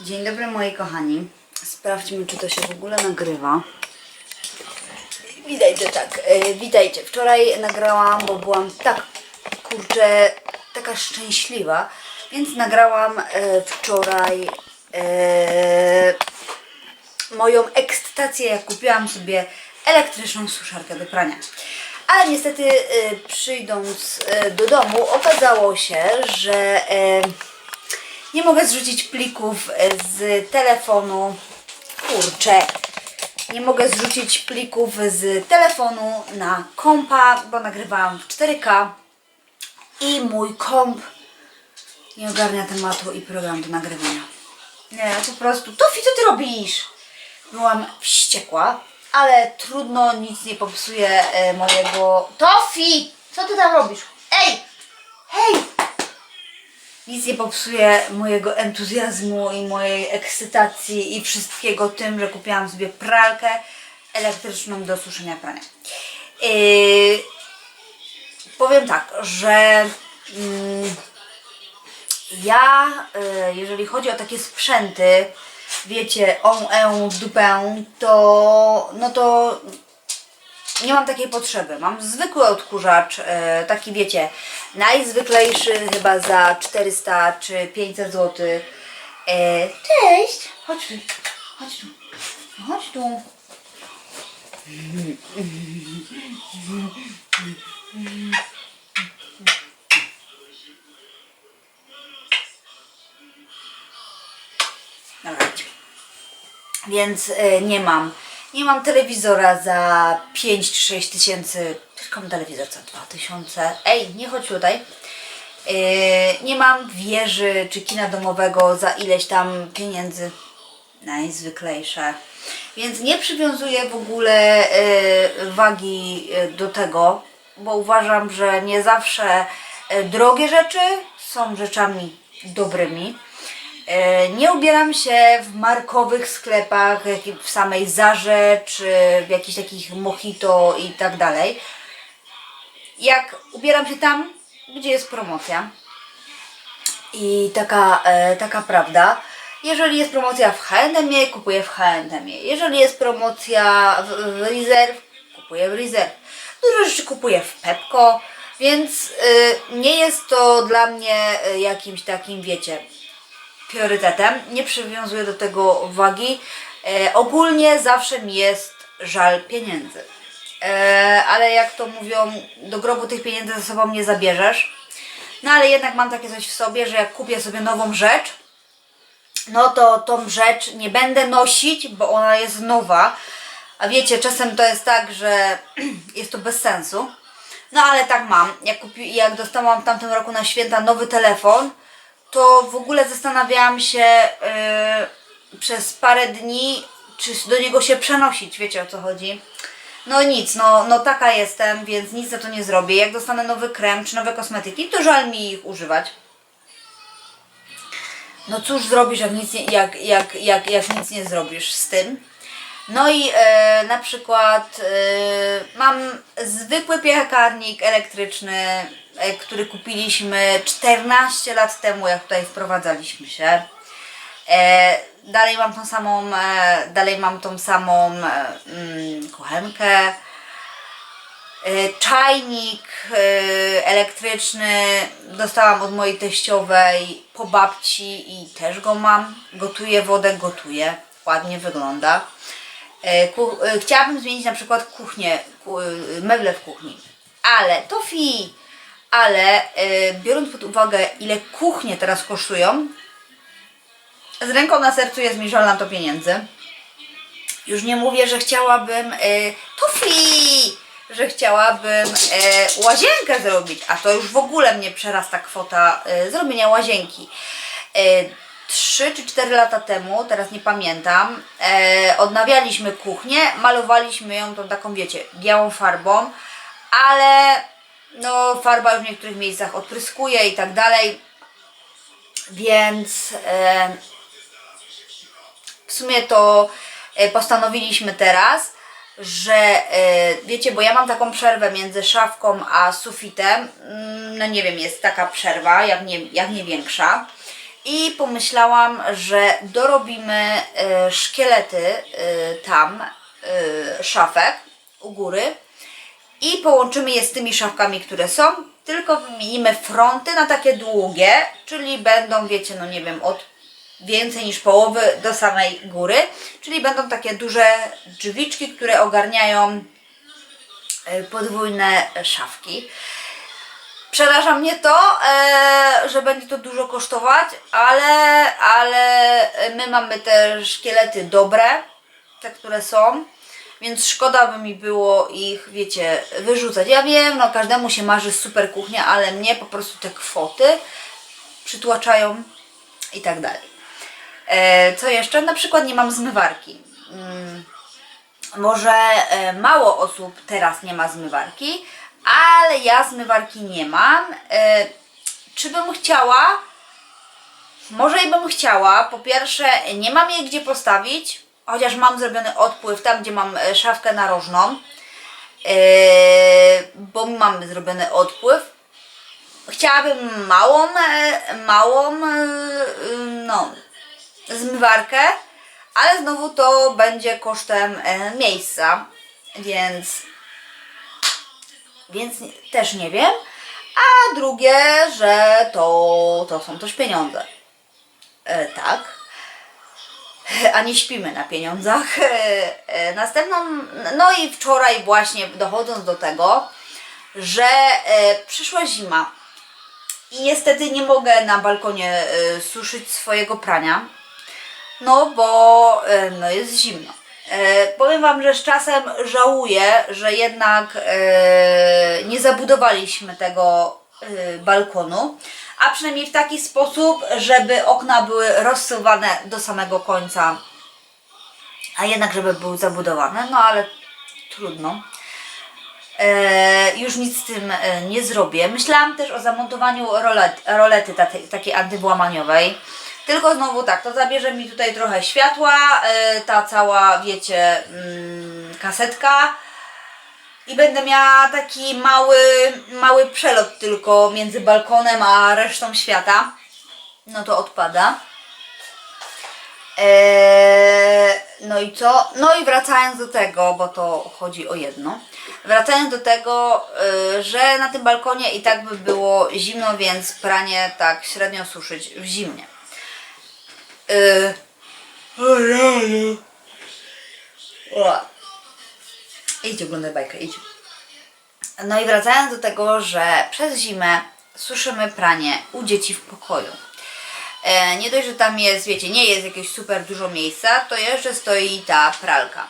Dzień dobry moi kochani. Sprawdźmy, czy to się w ogóle nagrywa. Witajcie, tak. E, witajcie. Wczoraj nagrałam, bo byłam tak, kurczę, taka szczęśliwa, więc nagrałam e, wczoraj e, moją ekscytację, jak kupiłam sobie elektryczną suszarkę do prania. Ale niestety e, przyjdąc e, do domu okazało się, że e, nie mogę zrzucić plików e, z telefonu. Kurczę. Nie mogę zrzucić plików z telefonu na kompa, bo nagrywałam w 4K i mój komp nie ogarnia tematu i program do nagrywania. Nie, po prostu. Tofi, co ty robisz? Byłam wściekła, ale trudno, nic nie popsuje e, mojego... Tofi! Co ty tam robisz? Ej! Hej! Nic nie popsuje mojego entuzjazmu i mojej ekscytacji i wszystkiego tym, że kupiłam sobie pralkę elektryczną do suszenia prania. Yy, powiem tak, że mm, ja, y, jeżeli chodzi o takie sprzęty, wiecie, on, e, w dupę, to no to nie mam takiej potrzeby. Mam zwykły odkurzacz, e, taki wiecie, najzwyklejszy chyba za 400 czy 500 zł. E, cześć! Chodź tu, chodź tu, chodź tu. Dobra. Więc e, nie mam. Nie mam telewizora za 5 czy 6 tysięcy. Tylko mam telewizor za 2 tysiące. Ej, nie chodź tutaj. E, nie mam wieży czy kina domowego za ileś tam pieniędzy. Najzwyklejsze. Więc nie przywiązuję w ogóle e, wagi e, do tego, bo uważam, że nie zawsze e, drogie rzeczy są rzeczami dobrymi. E, Nie ubieram się w markowych sklepach, w samej Zarze, czy w jakichś takich Mojito i tak dalej. Jak ubieram się tam, gdzie jest promocja. I taka, e, taka prawda. Jeżeli jest promocja w H&M, kupuję w H&M. Jeżeli jest promocja w, w Reserve, kupuję w Reserve. Dużo rzeczy kupuję w Pepko, więc y, nie jest to dla mnie y, jakimś takim, wiecie, priorytetem. Nie przywiązuję do tego wagi. E, ogólnie zawsze mi jest żal pieniędzy. E, ale jak to mówią, do grobu tych pieniędzy ze sobą nie zabierzesz. No ale jednak mam takie coś w sobie, że jak kupię sobie nową rzecz, no to tą rzecz nie będę nosić, bo ona jest nowa. A wiecie, czasem to jest tak, że jest to bez sensu. No ale tak mam. Jak, kupi, jak dostałam w tamtym roku na święta nowy telefon, to w ogóle zastanawiałam się yy, przez parę dni, czy do niego się przenosić. Wiecie o co chodzi? No nic, no, no taka jestem, więc nic za to nie zrobię. Jak dostanę nowy krem czy nowe kosmetyki, to żal mi ich używać. No cóż zrobisz, jak nic nie, jak, jak, jak, jak nic nie zrobisz z tym. No i e, na przykład e, mam zwykły piekarnik elektryczny, który kupiliśmy 14 lat temu, jak tutaj wprowadzaliśmy się. E, dalej mam tą samą, e, dalej mam tą samą e, mm, kuchenkę. E, Czajnik e, elektryczny dostałam od mojej teściowej po babci i też go mam. Gotuję wodę, gotuję. Ładnie wygląda. E, e, chciałabym zmienić na przykład kuchnię, ku, e, meble w kuchni. Ale to fi, ale e, biorąc pod uwagę ile kuchnie teraz kosztują, z ręką na sercu jest mi żal na to pieniędzy. Już nie mówię, że chciałabym tofi, że chciałabym e, łazienkę zrobić, a to już w ogóle mnie przerasta kwota e, zrobienia łazienki. E, 3 czy 4 lata temu, teraz nie pamiętam, odnawialiśmy kuchnię, malowaliśmy ją tą taką, wiecie, białą farbą, ale no farba już w niektórych miejscach odpryskuje i tak dalej, więc e, w sumie to e, postanowiliśmy teraz, że e, wiecie, bo ja mam taką przerwę między szafką a sufitem. Mm, No nie wiem, jest taka przerwa, jak nie, jak nie większa. I pomyślałam, że dorobimy e, szkielety e, tam, e, szafek u góry i połączymy je z tymi szafkami, które są, tylko wymienimy fronty na takie długie, czyli będą, wiecie, no nie wiem, od więcej niż połowy do samej góry, czyli będą takie duże drzwiczki, które ogarniają e, podwójne szafki. Przeraża mnie to, e, że będzie to dużo kosztować, ale, ale my mamy te szkielety dobre, te, które są, więc szkoda by mi było ich, wiecie, wyrzucać. Ja wiem, no każdemu się marzy super kuchnia, ale mnie po prostu te kwoty przytłaczają i tak dalej. E, co jeszcze? Na przykład nie mam zmywarki. Mm, może e, mało osób teraz nie ma zmywarki, ale ja zmywarki nie mam. E, czy bym chciała? Może i bym chciała. Po pierwsze, nie mam jej gdzie postawić, chociaż mam zrobiony odpływ tam, gdzie mam e, szafkę narożną, e, bo mamy zrobiony odpływ. Chciałabym małą, e, małą, e, no, zmywarkę, ale znowu to będzie kosztem miejsca, więc więc też nie wiem. A drugie, że to, to są też pieniądze. Tak. A nie śpimy na pieniądzach. E, e, następną, no i wczoraj właśnie dochodząc do tego, że e, przyszła zima i niestety nie mogę na balkonie suszyć swojego prania, no bo no jest zimno. Powiem Wam, że z czasem żałuję, że jednak nie zabudowaliśmy tego balkonu, a przynajmniej w taki sposób, żeby okna były rozsuwane do samego końca, a jednak żeby były zabudowane, no ale trudno. E, już nic z tym e, nie zrobię. Myślałam też o zamontowaniu rolet, rolety takiej, takiej antywłamaniowej. Tylko znowu tak, to zabierze mi tutaj trochę światła, e, ta cała, wiecie, mm, kasetka. I będę miała taki mały, mały przelot tylko między balkonem a resztą świata. No to odpada. Eee, no i co? No i wracając do tego, bo to chodzi o jedno. Wracając do tego, y, że na tym balkonie i tak by było zimno, więc pranie tak średnio suszyć w zimnie. Yy. O. Idź oglądaj bajkę, idź. No i wracając do tego, że przez zimę suszymy pranie u dzieci w pokoju. E, nie dość, że tam jest, wiecie, nie jest jakieś super dużo miejsca, to jeszcze stoi ta pralka.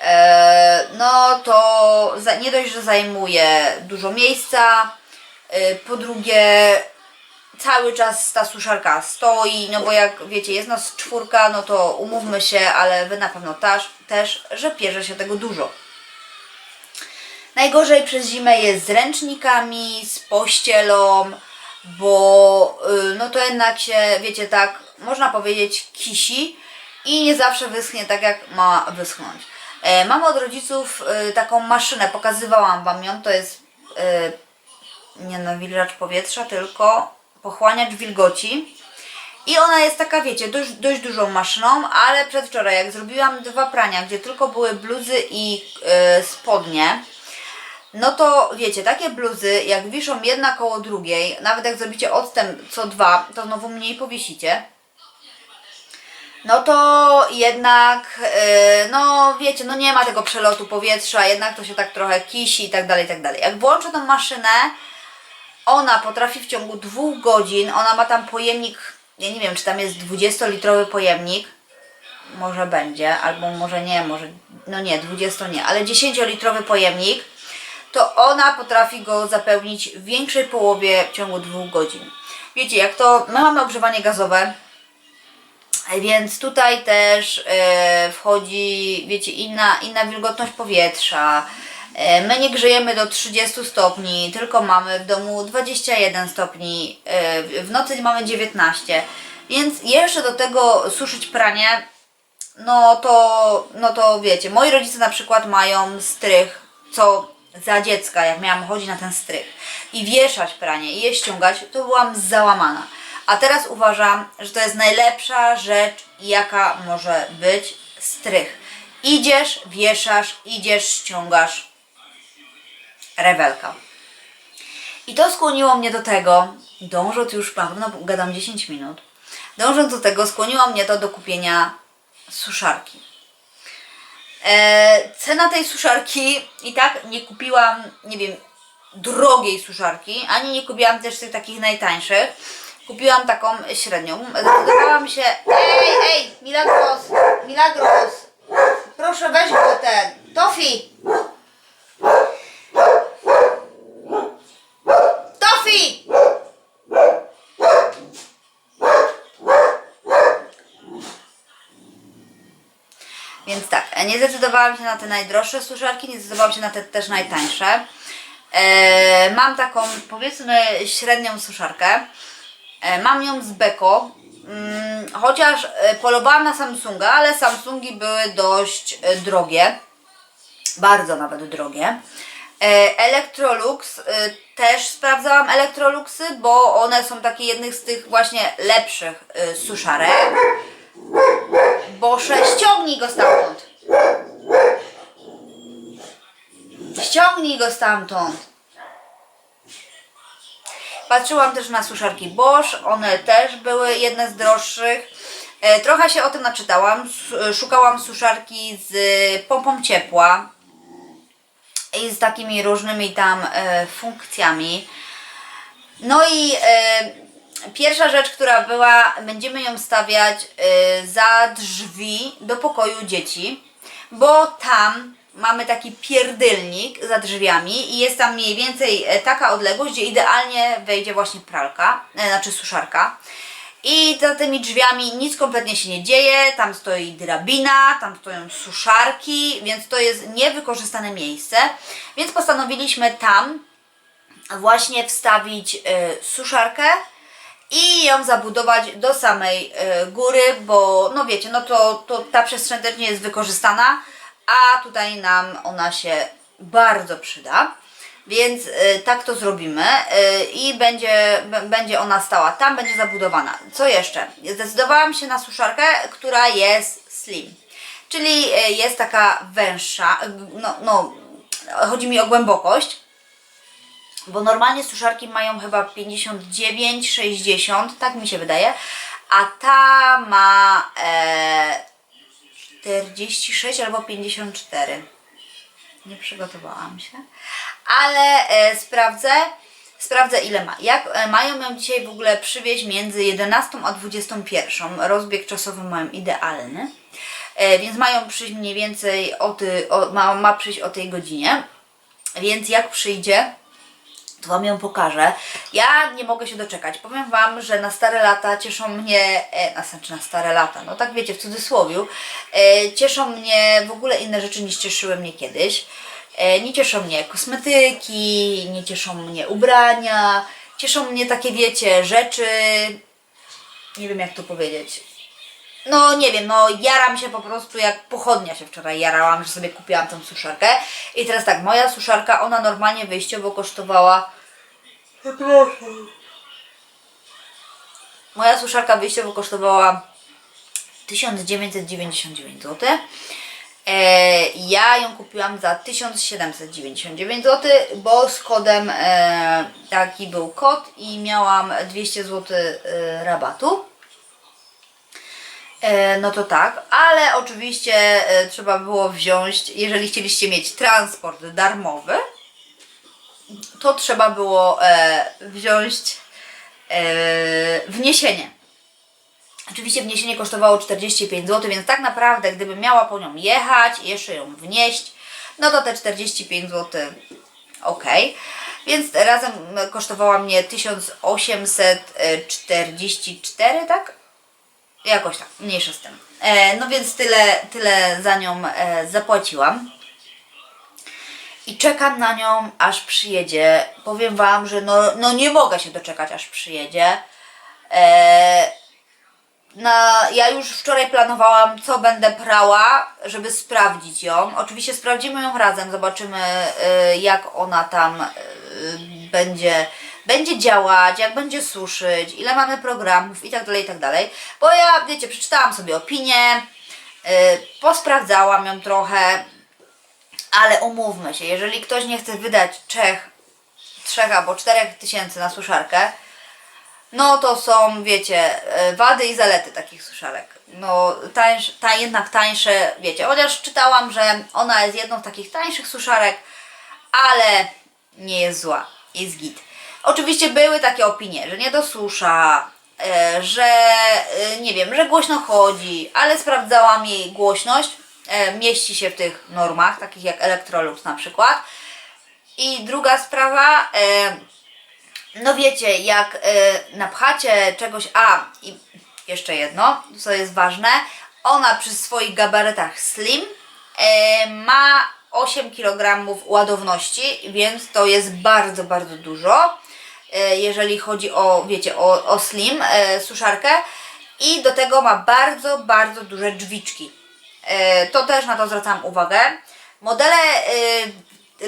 E, no to nie dość, że zajmuje dużo miejsca, e, po drugie cały czas ta suszarka stoi, no bo jak wiecie, jest nas czwórka, no to umówmy się, ale wy na pewno też, też że pierze się tego dużo. Najgorzej przez zimę jest z ręcznikami, z pościelą, bo y, no to jednak się, wiecie, tak, można powiedzieć, kisi i nie zawsze wyschnie tak, jak ma wyschnąć. E, mam od rodziców y, taką maszynę, pokazywałam Wam ją, to jest y, nie nawilżacz powietrza, tylko pochłaniacz wilgoci. I ona jest taka, wiecie, dość, dość dużą maszyną, ale przedwczoraj jak zrobiłam dwa prania, gdzie tylko były bluzy i spodnie, no to wiecie, takie bluzy, jak wiszą jedna koło drugiej, nawet jak zrobicie odstęp co dwa, to znowu mniej powiesicie. No to jednak, yy, no wiecie, no nie ma tego przelotu powietrza, jednak to się tak trochę kisi i tak dalej, i tak dalej. Jak włączę tą maszynę, ona potrafi w ciągu dwóch godzin, ona ma tam pojemnik, ja nie wiem, czy tam jest 20-litrowy pojemnik, może będzie, albo może nie, może, no nie, 20 nie, ale 10-litrowy pojemnik, to ona potrafi go zapełnić w większej połowie w ciągu dwóch godzin. Wiecie, jak to, my mamy ogrzewanie gazowe, więc tutaj też e, wchodzi, wiecie, inna, inna wilgotność powietrza. E, my nie grzejemy do 30 stopni, tylko mamy w domu 21 stopni, w- w nocy mamy 19. Więc jeszcze do tego suszyć pranie, no to, no to wiecie, moi rodzice na przykład mają strych, co za dziecka, jak miałam chodzić na ten strych i wieszać pranie i je ściągać, to byłam załamana. A teraz uważam, że to jest najlepsza rzecz, jaka może być strych. Idziesz, wieszasz, idziesz, ściągasz. Rewelka. I to skłoniło mnie do tego, dążąc już, na pewno gadam 10 minut, dążąc do tego, skłoniło mnie to do kupienia suszarki. E, cena tej suszarki i tak nie kupiłam, nie wiem, drogiej suszarki, ani nie kupiłam też tych takich najtańszych. Kupiłam taką średnią. Zdecydowałam się. Ej, ej, Milagros, Milagros, proszę weź go ten. Tofi! Więc tak, e, nie zdecydowałam się na te najdroższe suszarki, nie zdecydowałam się na te też najtańsze. E, mam taką, powiedzmy, średnią suszarkę. E, mam ją z Beko. Mm, chociaż polowałam na Samsunga, ale Samsungi były dość drogie. Bardzo nawet drogie. Electrolux też sprawdzałam Electroluxy, bo one są takie jednych z tych właśnie lepszych suszarek. Boże, ściągnij go stamtąd. Ściągnij go stamtąd. Patrzyłam też na suszarki Bosch, one też były jedne z droższych. E, trochę się o tym naczytałam. Szukałam suszarki z pompą ciepła i z takimi różnymi tam e, funkcjami. No i e, pierwsza rzecz, która była, będziemy ją stawiać e, za drzwi do pokoju dzieci, bo tam mamy taki pierdylnik za drzwiami i jest tam mniej więcej e, taka odległość, gdzie idealnie wejdzie właśnie pralka, e, znaczy suszarka. I za tymi drzwiami nic kompletnie się nie dzieje, tam stoi drabina, tam stoją suszarki, więc to jest niewykorzystane miejsce. Więc postanowiliśmy tam właśnie wstawić y, suszarkę i ją zabudować do samej y, góry, bo no wiecie, no to, to ta przestrzeń też nie jest wykorzystana, a tutaj nam ona się bardzo przyda. Więc y, tak to zrobimy y, i będzie, będzie ona stała tam, będzie zabudowana. Co jeszcze? Zdecydowałam się na suszarkę, która jest slim. Czyli jest taka węższa, no, no chodzi mi o głębokość, bo normalnie suszarki mają chyba 59, 60, tak mi się wydaje, a ta ma e, 46 albo 54. Nie przygotowałam się, ale e, sprawdzę, sprawdzę ile ma. Jak e, mają ją dzisiaj w ogóle przywieźć między 11 a 21. Rozbieg czasowy mają idealny. E, więc mają przyjść mniej więcej o, ty, o ma, ma przyjść o tej godzinie. Więc jak przyjdzie, to Wam ją pokażę. Ja nie mogę się doczekać. Powiem Wam, że na stare lata cieszą mnie, e, na, znaczy na stare lata, no tak wiecie, w cudzysłowie, e, cieszą mnie w ogóle inne rzeczy niż cieszyły mnie kiedyś. E, nie cieszą mnie kosmetyki, nie cieszą mnie ubrania, cieszą mnie takie, wiecie, rzeczy, nie wiem jak to powiedzieć. No nie wiem, no jaram się po prostu jak pochodnia się wczoraj jarałam, że sobie kupiłam tą suszarkę. I teraz tak, moja suszarka, ona normalnie wyjściowo kosztowała... Moja suszarka wyjściowo kosztowała 1999 zł. E, ja ją kupiłam za 1799 zł, bo z kodem e, taki był kod i miałam 200 zł e, rabatu. E, no to tak, ale oczywiście e, trzeba było wziąć, jeżeli chcieliście mieć transport darmowy, to trzeba było e, wziąć wniesienie. Oczywiście wniesienie kosztowało 45 zł, więc tak naprawdę gdybym miała po nią jechać i jeszcze ją wnieść, no to te 45 zł ok. Więc razem kosztowała mnie 1844, tak? Jakoś tak, mniejsza z tym. E, no więc tyle, tyle za nią e, zapłaciłam. I czekam na nią, aż przyjedzie. Powiem Wam, że no, no nie mogę się doczekać, aż przyjedzie. E, na, ja już wczoraj planowałam, co będę prała, żeby sprawdzić ją. Oczywiście sprawdzimy ją razem, zobaczymy y, jak ona tam y, będzie będzie działać, jak będzie suszyć, ile mamy programów i tak dalej, i tak dalej. Bo ja, wiecie, przeczytałam sobie opinię, yy, posprawdzałam ją trochę, ale umówmy się, jeżeli ktoś nie chce wydać trzech, trzech albo czterech tysięcy na suszarkę, no to są, wiecie, e, wady i zalety takich suszarek. No, tańsz, ta jednak tańsze, wiecie, chociaż czytałam, że ona jest jedną z takich tańszych suszarek, ale nie jest zła, jest git. Oczywiście były takie opinie, że nie dosusza, e, że e, nie wiem, że głośno chodzi, ale sprawdzałam jej głośność, e, mieści się w tych normach, takich jak Electrolux na przykład. I druga sprawa, no wiecie, jak napchacie czegoś, a i jeszcze jedno, co jest ważne, ona przy swoich gabarytach slim ma 8 kg ładowności, więc to jest bardzo, bardzo dużo, jeżeli chodzi o, wiecie, o, o slim y, suszarkę i do tego ma bardzo, bardzo duże drzwiczki. Y, to też na to zwracam uwagę. Modele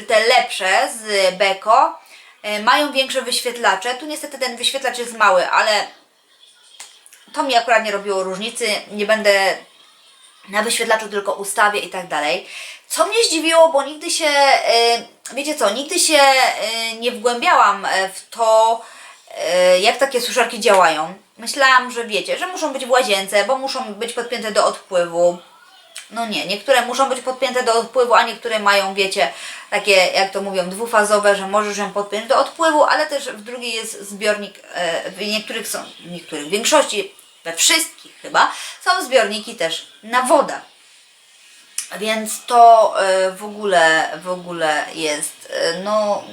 te lepsze z Beko e, mają większe wyświetlacze. Tu niestety ten wyświetlacz jest mały, ale to mi akurat nie robiło różnicy. Nie będę na wyświetlaczu tylko ustawię i tak dalej. Co mnie zdziwiło, bo nigdy się, e, wiecie co, nigdy się e, nie wgłębiałam e, w to, jak takie suszarki działają. Myślałam, że wiecie, że muszą być w łazience, bo muszą być podpięte do odpływu. No nie, niektóre muszą być podpięte do odpływu, a niektóre mają, wiecie, takie, jak to mówią, dwufazowe, że możesz ją podpiąć do odpływu, ale też w drugiej jest zbiornik, w niektórych są, w niektórych, w większości, we wszystkich chyba, są zbiorniki też na wodę. Więc to e, w ogóle, w ogóle jest, e, no,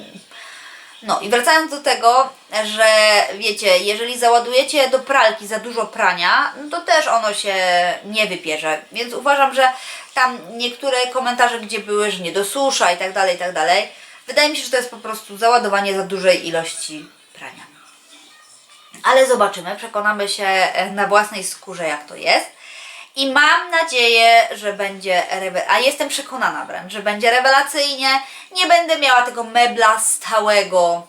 no i wracając do tego, że wiecie, jeżeli załadujecie do pralki za dużo prania, no to też ono się nie wypierze. Więc uważam, że tam niektóre komentarze, gdzie były, że nie dosusza i tak dalej, i tak dalej, wydaje mi się, że to jest po prostu załadowanie za dużej ilości prania. Ale zobaczymy, przekonamy się e, na własnej skórze, jak to jest. I mam nadzieję, że będzie, a jestem przekonana wręcz, że będzie rewelacyjnie. Nie będę miała tego mebla stałego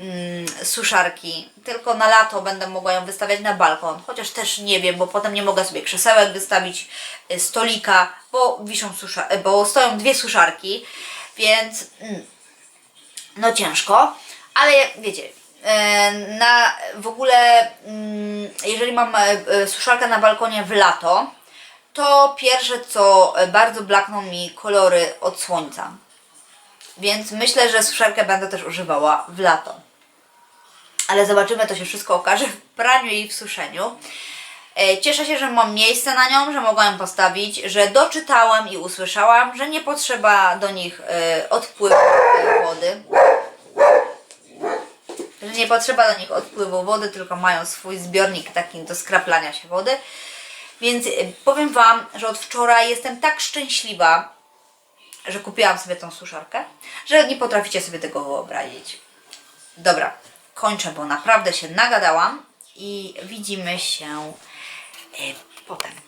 mm, suszarki, tylko na lato będę mogła ją wystawiać na balkon. Chociaż też nie wiem, bo potem nie mogę sobie krzesełek wystawić, y, stolika, bo wiszą y, bo stoją dwie suszarki, więc mm, no ciężko, ale wiecie, na w ogóle, mm, jeżeli mam e, e, suszarkę na balkonie w lato, to pierwsze co e, bardzo blakną mi kolory od słońca. Więc myślę, że suszarkę będę też używała w lato. Ale zobaczymy, to się wszystko okaże w praniu i w suszeniu. E, Cieszę się, że mam miejsce na nią, że mogłam ją postawić, że doczytałem i usłyszałam, że nie potrzeba do nich e, odpływu e, wody. Że nie potrzeba do nich odpływu wody, tylko mają swój zbiornik taki do skraplania się wody. Więc e, powiem Wam, że od wczoraj jestem tak szczęśliwa, że kupiłam sobie tą suszarkę, że nie potraficie sobie tego wyobrazić. Dobra, kończę, bo naprawdę się nagadałam i widzimy się e, potem.